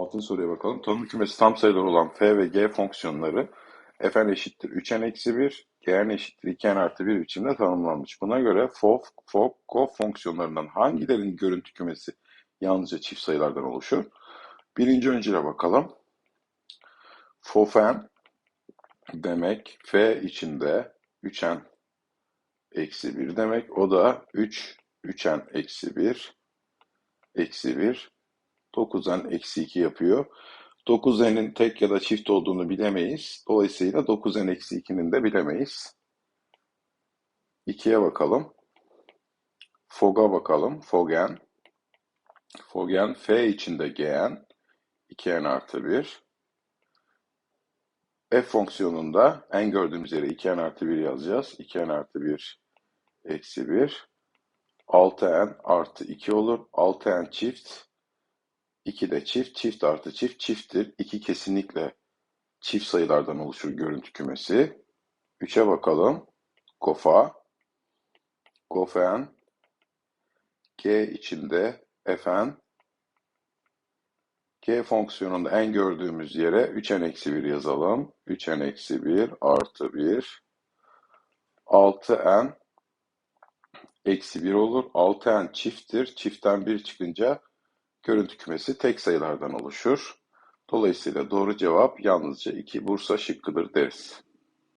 Altın soruya bakalım. Tanım kümesi tam sayılar olan f ve g fonksiyonları fn eşittir 3n eksi 1, gn eşittir 2n artı 1 biçimde tanımlanmış. Buna göre fof, fof, gof fonksiyonlarından hangilerinin görüntü kümesi yalnızca çift sayılardan oluşur? Birinci öncüle bakalım. Fofen demek f içinde 3n eksi 1 demek. O da 3, 3n eksi 1, eksi 1, 9n eksi 2 yapıyor. 9n'in tek ya da çift olduğunu bilemeyiz. Dolayısıyla 9n eksi 2'nin de bilemeyiz. 2'ye bakalım. Fog'a bakalım. Fogen. Fogen f içinde gn. 2n artı 1. f fonksiyonunda en gördüğümüz yere 2n artı 1 yazacağız. 2n artı 1 eksi 1. 6n artı 2 olur. 6n çift. 2 de çift. Çift artı çift çifttir. 2 kesinlikle çift sayılardan oluşur görüntü kümesi. 3'e bakalım. Gofa. Gofen. G içinde fn. G fonksiyonunda en gördüğümüz yere 3n eksi 1 yazalım. 3n eksi 1 artı 1. 6n eksi 1 olur. 6n çifttir. Çiftten 1 çıkınca görüntü kümesi tek sayılardan oluşur. Dolayısıyla doğru cevap yalnızca 2 Bursa şıkkıdır deriz.